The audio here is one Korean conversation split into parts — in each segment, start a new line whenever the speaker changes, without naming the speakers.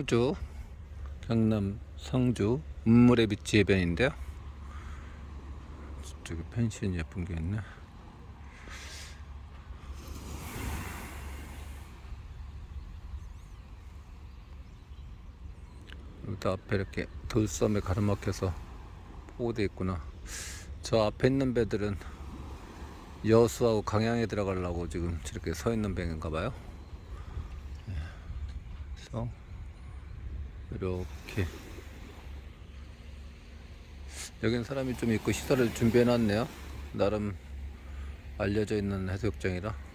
성주 경남 성주 운물의 비치 해변인데요. 저기 펜션 예쁜 게 있네. 여기도 앞에 이렇게 돌섬에 가로막혀서 포고돼 있구나. 저 앞에 있는 배들은 여수하고 강양에 들어가려고 지금 저렇게 서 있는 배인가 봐요. 예. 그래서 이렇게 여긴 사람이 좀 있고 시설을 준비해 놨네요. 나름 알려져 있는 해수욕장이라.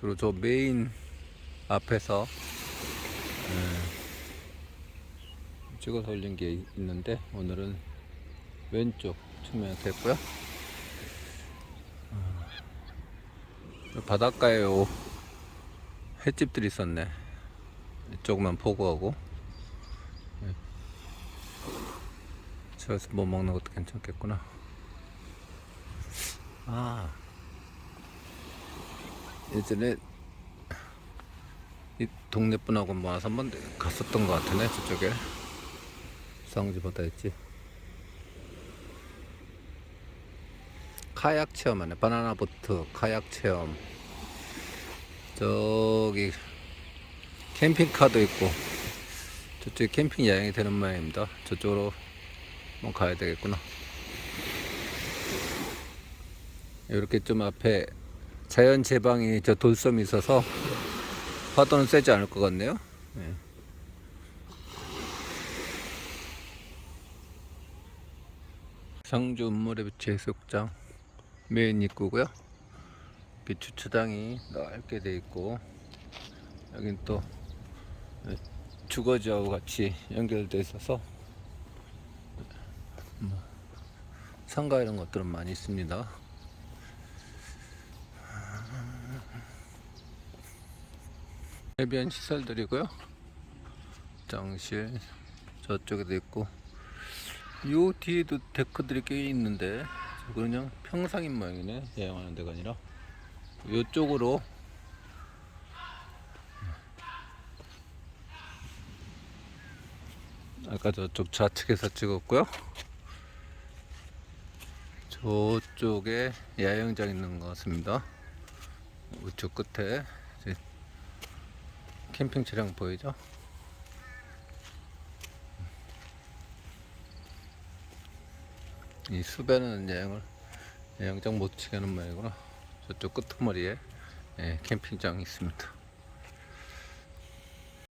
주로 저 메인 앞에서 예, 찍어서 올린 게 있는데 오늘은 왼쪽 측면에 됐고요. 어, 바닷가에 요 횟집들이 있었네. 이쪽만 포구하고 예. 저기서 뭐 먹는 것도 괜찮겠구나. 아 예전에 이 동네 분하고 모아서 한번 갔었던 것 같으네 저쪽에 성지 바다 있지 카약 체험하네. 바나나 보트 카약 체험. 저기 캠핑카도 있고 저쪽에 캠핑 야영이 되는 모양입니다. 저쪽으로 한번 가야 되겠구나. 이렇게 좀 앞에 자연 제방이 저 돌섬이 있어서 파도는 세지 않을 것 같네요. 네. 상주 운물의 비치 해수욕장 메인 입구고요. 비추초장이 넓게 돼 있고 여긴 또 주거지하고 같이 연결돼 있어서 뭐 상가 이런 것들은 많이 있습니다. 해변 시설들이고요. 장실 저쪽에도 있고 요 뒤에도 데크들이 꽤 있는데 그냥 평상인 모양이네 야영하는 데가 아니라 요쪽으로 아까 저쪽 좌측에서 찍었고요. 저쪽에 야영장 있는 것 같습니다. 우측 끝에 캠핑 차량 보이죠? 이 수배는 여행을 여행장 못 치게 하는 모양이구나. 저쪽 끄트머리에 예, 캠핑장이 있습니다.